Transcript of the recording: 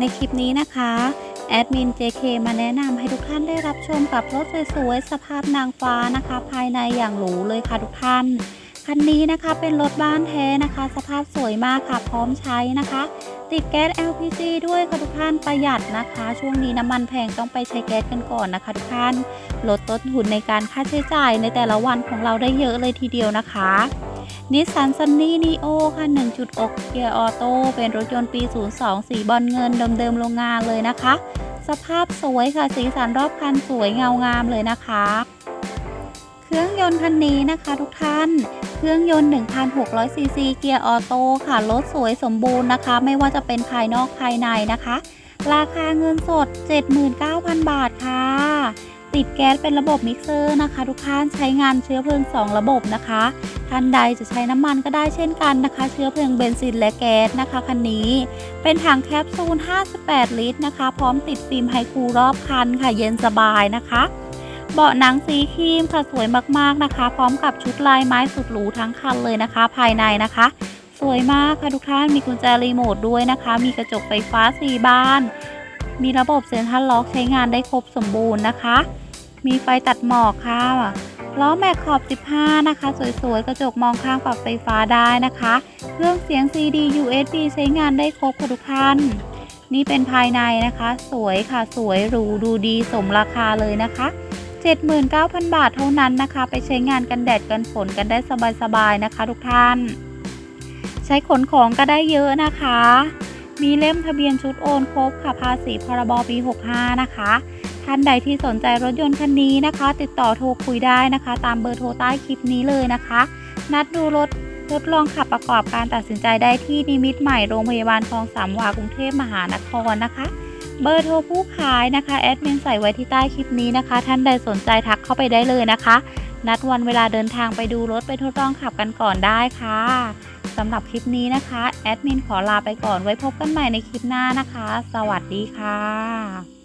ในคลิปนี้นะคะแอดมิน JK มาแนะนำให้ทุกท่านได้รับชมกับรถสวยๆสภาพนางฟ้านะคะ ภายในอย่างหรูเลยค่ะทุกท่าน คันนี้นะคะเป็นรถบ้านแท้นะคะ สภาพสวยมากค่ะพร้อมใช้นะคะ ติดแก๊ส LPG ด้วยค่ะทุกท่านประหยัดนะคะ ช่วงนี้น้ำมันแพงต้องไปใช้แก๊สกันก่อนนะคะ ทุกท่านลดต้นทุนในการค่าใช้จ่ายในแต่ละวันของเราได้เยอะเลยทีเดียวนะคะ นิสสันซันนี่นีโอค่ะ 1.6 เกียร์ออโต้เป็นรถยนต์ปี 02 สีบอลเงินเดิมๆโรงงานเลยนะคะ สภาพสวยค่ะ สีสันรอบคันสวยเงางามเลยนะคะ เครื่องยนต์คันนี้นะคะทุกท่าน เครื่องยนต์1,600ซีซีเกียร์ออโต้ค่ะ รถสวยสมบูรณ์นะคะ ไม่ว่าจะเป็นภายนอกภายในนะคะ ราคาเงินสด 79,000 บาทค่ะ ติดแก๊สเป็นระบบมิกเซอร์นะคะ ทุกท่านใช้งานเชื้อเพลิง 2 ระบบนะคะท่านใดจะใช้น้ำมันก็ได้เช่นกันนะคะ เชื้อเพลิงเบนซินและแก๊สนะคะคันนี้ เป็นถังแคปซูล 58 ลิตรนะคะ พร้อมติดฟิล์มไฮคูลรอบคันค่ะเย็นสบายนะคะ เบาะหนังสีครีมค่ะสวยมากๆนะคะ พร้อมกับชุดลายไม้สุดหรูทั้งคันเลยนะคะ ภายในนะคะ สวยมากค่ะทุกท่านมีกุญแจรีโมทด้วยนะคะ มีกระจกไฟฟ้าสีบาน มีระบบเซ็นทรัลล็อกใช้งานได้ครบสมบูรณ์นะคะ มีไฟตัดหมอกค่ะล้อแม็กขอบ 15 นะคะ สวยๆ กระจกมองข้างปรับไฟฟ้าได้นะคะ เครื่องเสียง CD USB ใช้งานได้ครบค่ะทุกท่าน นี่เป็นภายในนะคะ สวยค่ะสวยหรูดูดีสมราคาเลยนะคะ 79,000 บาทเท่านั้นนะคะ ไปใช้งานกันแดดกันฝนกันได้สบายๆนะคะ ทุกท่าน ใช้ขนของก็ได้เยอะนะคะ มีเล่มทะเบียนชุดโอนครบค่ะภาษีพรบปี 65 นะคะ ท่านใดที่สนใจรถยนต์คันนี้นะคะ ติดต่อโทรคุยได้นะคะ ตามเบอร์โทรใต้คลิปนี้เลยนะคะ นัดดูรถทดลองขับประกอบการตัดสินใจได้ที่นิมิตใหม่โรงพยาบาลคลองสามวากรุงเทพมหานครนะคะ เบอร์โทรผู้ขายนะคะแอดมินใส่ไว้ที่ใต้คลิปนี้นะคะ ท่านใดสนใจทักเข้าไปได้เลยนะคะ นัดวันเวลาเดินทางไปดูรถไปทดลองขับกันก่อนได้ค่ะ สำหรับคลิปนี้นะคะ แอดมินขอลาไปก่อนไว้พบกันใหม่ในคลิปหน้านะคะ สวัสดีค่ะ